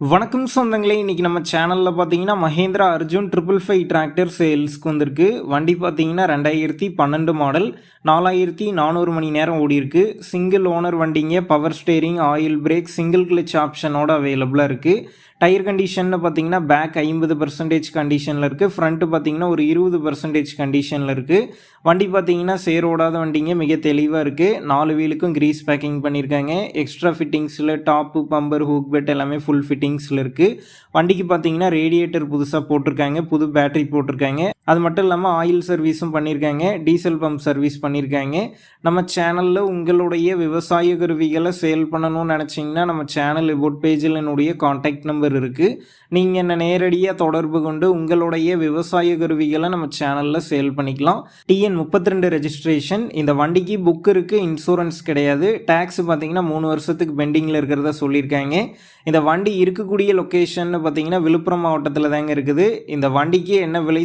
வணக்கம் சொந்தங்களே இன்றைக்கி நம்ம சேனலில் பார்த்தீங்கன்னா Mahindra Arjun triple five tractor சேல்ஸ்க்கு வந்திருக்கு. வண்டி பார்த்தீங்கன்னா ரெண்டாயிரத்தி பன்னெண்டு மாடல் நாலாயிரத்தி நானூறு மணி நேரம் ஓடிருக்கு சிங்கிள் ஓனர் வண்டிங்க power steering oil brake single clutch ஆப்ஷனோட அவைலபிளாக இருக்குது டயர் கண்டிஷன்னு பார்த்தீங்கன்னா பேக் ஐம்பது பர்சன்டேஜ் கண்டிஷனில் இருக்குது ஃப்ரண்ட்டு பார்த்தீங்கன்னா ஒரு இருபது பர்சன்டேஜ் கண்டிஷனில் இருக்குது வண்டி பார்த்தீங்கன்னா சேரோடாத வண்டிங்க மிக தெளிவாக இருக்குது நாலு வீலுக்கும் கிரீஸ் பேக்கிங் பண்ணியிருக்காங்க எக்ஸ்ட்ரா ஃபிட்டிங்ஸில் டாப்பு பம்பர் ஹூக் பெட் எல்லாமே ஃபுல் ஃபிட்டிங்ஸில் இருக்குது வண்டிக்கு பார்த்தீங்கன்னா ரேடியேட்டர் புதுசாக போட்டிருக்காங்க. புது பேட்டரி போட்டிருக்காங்க. அது மட்டும் இல்லாமல் ஆயில் சர்வீஸும் பண்ணியிருக்காங்க டீசல் பம்ப் சர்வீஸ் பண்ணியிருக்காங்க நம்ம சேனலில் உங்களுடைய விவசாய கருவிகளை சேல் பண்ணணும்னு நினச்சிங்கன்னா நம்ம சேனல் இபோட் பேஜில் என்னுடைய காண்டாக்ட் நம்பர் இருக்குது நீங்கள் என்ன நேரடியாக தொடர்பு கொண்டு உங்களுடைய விவசாய கருவிகளை நம்ம சேனலில் சேல் பண்ணிக்கலாம். டிஎன் முப்பத்தி ரெண்டு ரெஜிஸ்ட்ரேஷன் இந்த வண்டிக்கு புக் இருக்குது இன்சூரன்ஸ் கிடையாது. டேக்ஸ் பார்த்தீங்கன்னா மூணு வருஷத்துக்கு பெண்டிங்கில் இருக்கிறதா சொல்லியிருக்காங்க. இந்த வண்டி இருக்கக்கூடிய லொக்கேஷன் பார்த்தீங்கன்னா விழுப்புரம் மாவட்டத்தில் தாங்க இருக்குது. இந்த வண்டிக்கு என்ன விலை